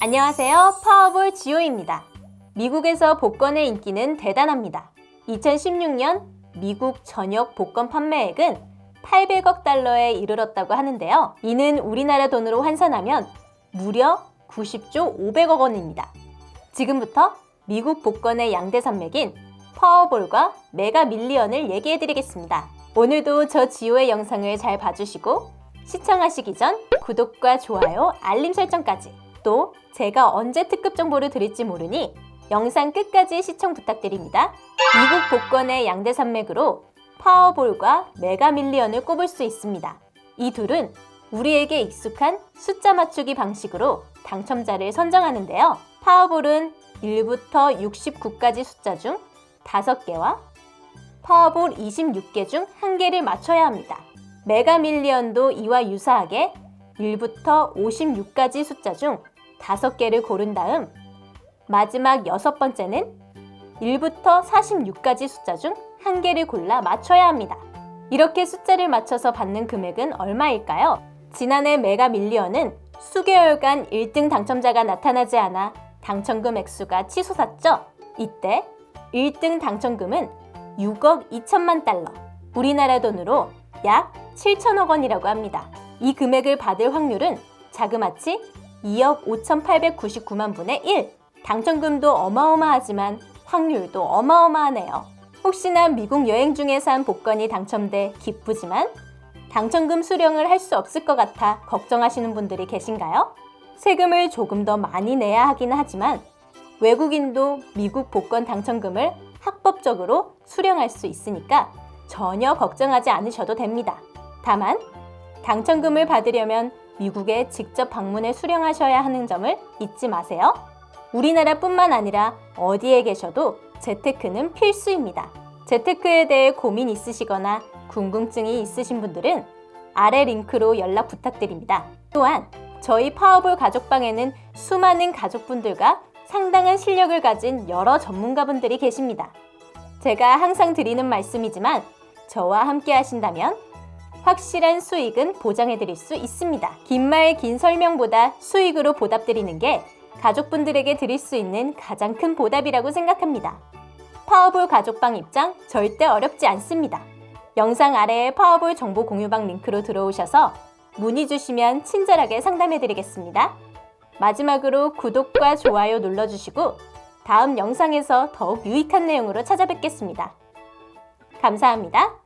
안녕하세요. 파워볼 지오입니다. 미국에서 복권의 인기는 대단합니다. 2016년 미국 전역 복권 판매액은 800억 달러에 이르렀다고 하는데요. 이는 우리나라 돈으로 환산하면 무려 90조 500억 원입니다. 지금부터 미국 복권의 양대 산맥인 파워볼과 메가 밀리언을 얘기해 드리겠습니다. 오늘도 저 지오의 영상을 잘 봐주시고 시청하시기 전 구독과 좋아요, 알림 설정까지 또 제가 언제 특급 정보를 드릴지 모르니 영상 끝까지 시청 부탁드립니다. 미국 복권의 양대 산맥으로 파워볼과 메가 밀리언을 꼽을 수 있습니다. 이 둘은 우리에게 익숙한 숫자 맞추기 방식으로 당첨자를 선정하는데요. 파워볼은 1부터 69까지 숫자 중 5개와 파워볼 26개 중 1개를 맞춰야 합니다. 메가 밀리언도 이와 유사하게 1부터 56까지 숫자 중 5개를 고른 다음 마지막 여섯 번째는 1부터 46까지 숫자 중 한 개를 골라 맞춰야 합니다. 이렇게 숫자를 맞춰서 받는 금액은 얼마일까요? 지난해 메가 밀리언은 수개월간 1등 당첨자가 나타나지 않아 당첨금 액수가 치솟았죠? 이때 1등 당첨금은 6억 2천만 달러, 우리나라 돈으로 약 7천억 원이라고 합니다. 이 금액을 받을 확률은 자그마치 2억 5,899만 분의 1. 당첨금도 어마어마하지만 확률도 어마어마하네요. 혹시나 미국 여행 중에 산 복권이 당첨돼 기쁘지만 당첨금 수령을 할 수 없을 것 같아 걱정하시는 분들이 계신가요? 세금을 조금 더 많이 내야 하긴 하지만 외국인도 미국 복권 당첨금을 합법적으로 수령할 수 있으니까 전혀 걱정하지 않으셔도 됩니다. 다만 당첨금을 받으려면 미국에 직접 방문해 수령하셔야 하는 점을 잊지 마세요. 우리나라뿐만 아니라 어디에 계셔도 재테크는 필수입니다. 재테크에 대해 고민 있으시거나 궁금증이 있으신 분들은 아래 링크로 연락 부탁드립니다. 또한 저희 파워볼 가족방에는 수많은 가족분들과 상당한 실력을 가진 여러 전문가분들이 계십니다. 제가 항상 드리는 말씀이지만 저와 함께 하신다면 확실한 수익은 보장해 드릴 수 있습니다. 긴 말 긴 설명보다 수익으로 보답드리는 게 가족분들에게 드릴 수 있는 가장 큰 보답이라고 생각합니다. 파워볼 가족방 입장 절대 어렵지 않습니다. 영상 아래에 파워볼 정보 공유방 링크로 들어오셔서 문의 주시면 친절하게 상담해 드리겠습니다. 마지막으로 구독과 좋아요 눌러주시고 다음 영상에서 더욱 유익한 내용으로 찾아뵙겠습니다. 감사합니다.